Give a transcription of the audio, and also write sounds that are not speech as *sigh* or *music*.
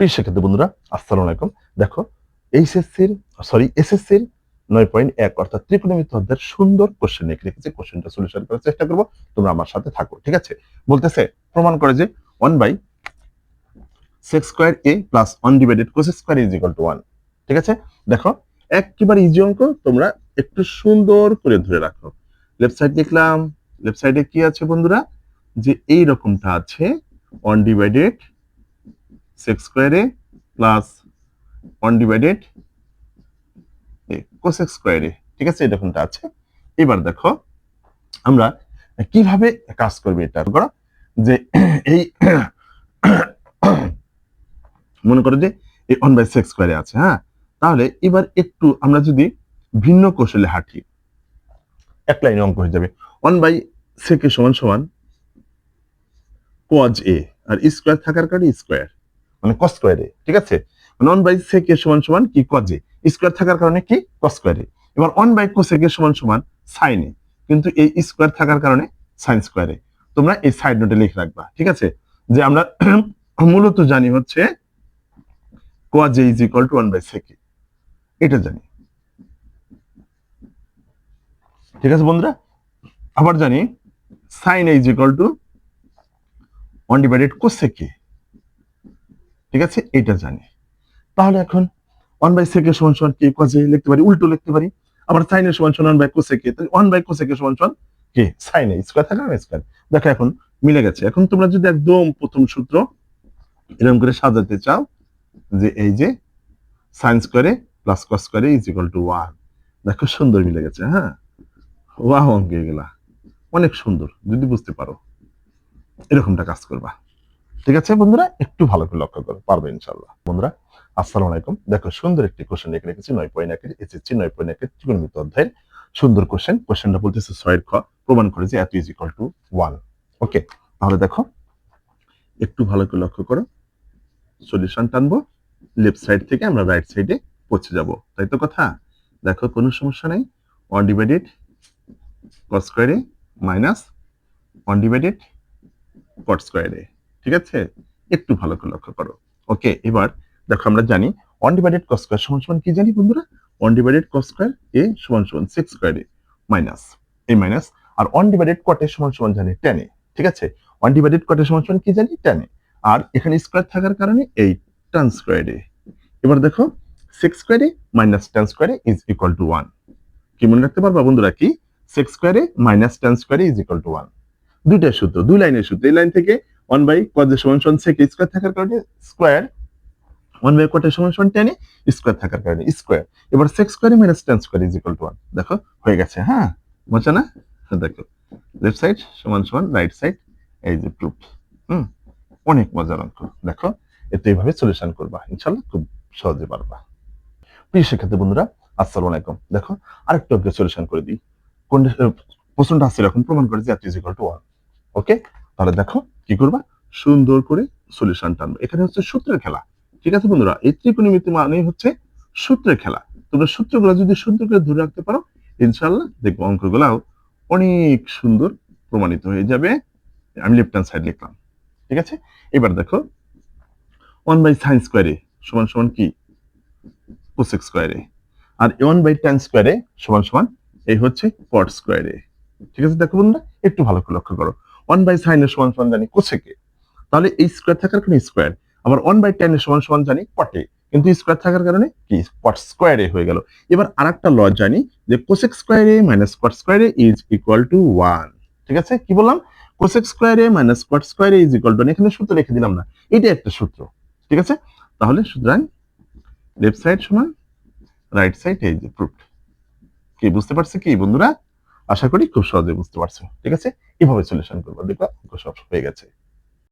প্রিয় শিক্ষার্থী বন্ধুরা, আসসালামু আলাইকুম। দেখো, এইচএসসির সরি এসএসসির নয় পয়েন্ট এক, অর্থাৎ ত্রিকোণমিতি অধ্যায়ের সুন্দর কোশ্চেন লিখে রেখেছি কোশ্চেনটা সলিউশন করার চেষ্টা করব। তোমরা আমার সাথে থাকো, ঠিক আছে? বলতেছে, প্রমাণ করে যে one by sec square A plus one cos square is equal to one ঠিক আছে? দেখো, একেবারে ইজি অঙ্ক, তোমরা একটু সুন্দর করে ধরে রাখো। লেফট সাইড দেখলাম লেফট সাইডে কি আছে বন্ধুরা? যে এই রকমটা আছে one divided sec square A plus one divided cosec square A ঠিক আছে? এরকমটা আছে। এবার দেখো, আমরা কীভাবে কাজ করবে এটা করো। যে এই মনে করো যে এই ওয়ান বাই সেক্স স্কোয়ারে আছে হ্যাঁ? তাহলে এবার একটু আমরা যদি ভিন্ন কৌশলে হাঁটি, এক লাইনে অঙ্ক হয়ে যাবে। ওয়ান বাই সেকে সমান সমান কোয়াজ এ আর স্কোয়ার থাকার কারণে স্কোয়ার মানে কস স্কোয়ারে ঠিক আছে? ওয়ান বাই সেকে সমান সমান কি? কজে স্কোয়ার থাকার কারণে কি? কস স্কোয়ারে এবার ওয়ান বাই কোসেকে সমান সমান সাইনে কিন্তু এই স্কোয়ার থাকার কারণে সাইন স্কোয়ারে তোমরা এই সাইড নোটে লিখে রাখবা, ঠিক আছে? যে আমরা *clears throat* মূলত জানি হচ্ছে কোয়াজে is equal to one by sec A এটা জানি। ঠিক আছে বন্ধুরা? আবার জানি sine is equal to one divided cosec A ঠিক আছে? এটা জানি। তাহলে এখন ওয়ান বাই সেকে সমান সমান কে কজে লিখতে পারি, উল্টো লিখতে পারি। আবার সাইনের সমান সমান ওয়ান বাই কোসেকে তাহলে ওয়ান বাই কোসেকে সমান সমান কে সাইনে স্কোয়ার থাকে না স্কোয়ার দেখো এখন মিলে গেছে। এখন তোমরা যদি একদম প্রথম সূত্র এরকম করে সাজাতে চাও, যে এই যে সাইন স্কোয়ারে প্লাস কস স্কোয়ারে ইজ ইকুয়াল টু ওয়ান দেখো সুন্দর মিলে গেছে হ্যাঁ? ওয়াহ অঙ্কে গেলা অনেক সুন্দর, যদি বুঝতে পারো। এরকমটা কাজ করবা। ঠিক আছে বন্ধুরা? একটু ভালো করে লক্ষ্য করো, পারবে ইনশাল্লাহ বন্ধুরা, আসসালামু আলাইকুম। দেখো, সুন্দর একটি কোশ্চেন লিখে রেখেছি নয় পয়েন্ট একের এসএসসি নয় পয়েন্ট একের ত্রিকোণমিতি অধ্যায়ের সুন্দর কোশ্চেন কোশ্চেনটা বলতেছে ছয়ের খ, প্রমাণ করে যে এত is equal to one okay তাহলে দেখো, একটু ভালো করে লক্ষ্য করো। সলিউশন টানবো লেফট সাইড থেকে আমরা রাইট সাইডে পৌঁছে যাব। তাই তো কথা? দেখো, কোনো সমস্যা নেই। ওয়ান ডিভাইডেড কস স্কোয়ারে মাইনাস ওয়ান ডিভাইডেড কট স্কোয়ারে ঠিক আছে? একটু ভালো করে লক্ষ্য করো। ওকে এবার দেখো আমরা জানি ওয়ান ডিভাইডেড কস স্কোয়ার সমান সমান কি জানি বন্ধুরা? One divided cos square A সমান সমান sec square A minus A minus R one divided কটে সমান সমান জানি টেনে ঠিক আছে? ওয়ান ডিভাইডেড কটে সমান সমান কি জানি? টেনে আর এখানে স্কোয়ার থাকার কারণে এই টান স্কোয়ারে এবার দেখো sec square A minus tan square A is equal to one কি মনে রাখতে পারবা বন্ধুরা কি? Sec square A minus tan square A is equal to one দুইটা সূত্র দুই লাইনের সূত্র এই লাইন থেকে ওয়ান বাই কজের সমান সমান সেক স্কোয়ার থাকার কারণে স্কোয়ার ওয়ান বাই কোয়ার্টার সমান সমান টেনে স্কোয়ার থাকার কারণে স্কোয়ার এবার sec square A minus tan square is equal to one দেখো, হয়ে গেছে হ্যাঁ? বোঝা না? দেখো। লেফট সাইড সমান সমান রাইট সাইড এই যে প্রুফ হুম? অনেক মজার অঙ্ক। দেখো, এতে এইভাবে সলিউশন করবা। ইনশাল্লাহ খুব সহজে পারবা। প্রিয় শিক্ষার্থী বন্ধুরা, আসসালামু আলাইকুম। দেখো, আরেকটু অঙ্কের সলিউশন করে দিই। কোন প্রশ্নটা আছে এরকম প্রমাণ করে যে এত is equal to one okay তাহলে দেখো কি করবা? সুন্দর করে সলিউশন টানবে। এখানে হচ্ছে সূত্রের খেলা। ঠিক আছে বন্ধুরা? এই ত্রিকোণমিতি মানেই হচ্ছে সূত্রের খেলা। তোমরা সূত্রগুলো যদি সুন্দর করে ধরে রাখতে পারো ইনশাল্লাহ দেখব অঙ্কগুলাও অনেক সুন্দর প্রমাণিত হয়ে যাবে। আমি লেফট হ্যান্ড সাইড লিখলাম। ঠিক আছে? এবার দেখো ওয়ান বাই সাইন স্কোয়ারে সমান সমান কি? কোসেক স্কোয়ারে আর ওয়ান বাই টেন স্কোয়ারে সমান সমান এই হচ্ছে পট স্কোয়ারে ঠিক আছে? দেখো বন্ধুরা, একটু ভালো করে লক্ষ্য করো। ওয়ান বাই সাইনের সমান সমান জানি কোসেকে তাহলে এই স্কোয়ার থাকার কারণে স্কোয়ার আবার ওয়ান বাই টেনের সমান সমান জানি পটে। কিন্তু স্কোয়ার থাকার কারণে কি? পট স্কোয়ারে হয়ে গেল। এবার আর একটা ল জানি যে কোসেক স্কোয়ারে মাইনাস পট স্কোয়ারে ইজ ইকুয়াল টু ওয়ান ঠিক আছে? কি বললাম? কোসেক স্কোয়ারে মাইনাস পট স্কোয়ারে ইজ ইকুয়াল টু এখানে সূত্র লিখে দিলাম না। এটা একটা সূত্র। ঠিক আছে? তাহলে সুতরাং লেফট সাইড সমান রাইট সাইড এই যে প্রুফ কি, বুঝতে পারছে কি বন্ধুরা? আশা করি খুব সহজে বুঝতে পারছ। ঠিক আছে? এভাবে সলিউশন করব। দেখবা অঙ্ক সব হয়ে গেছে।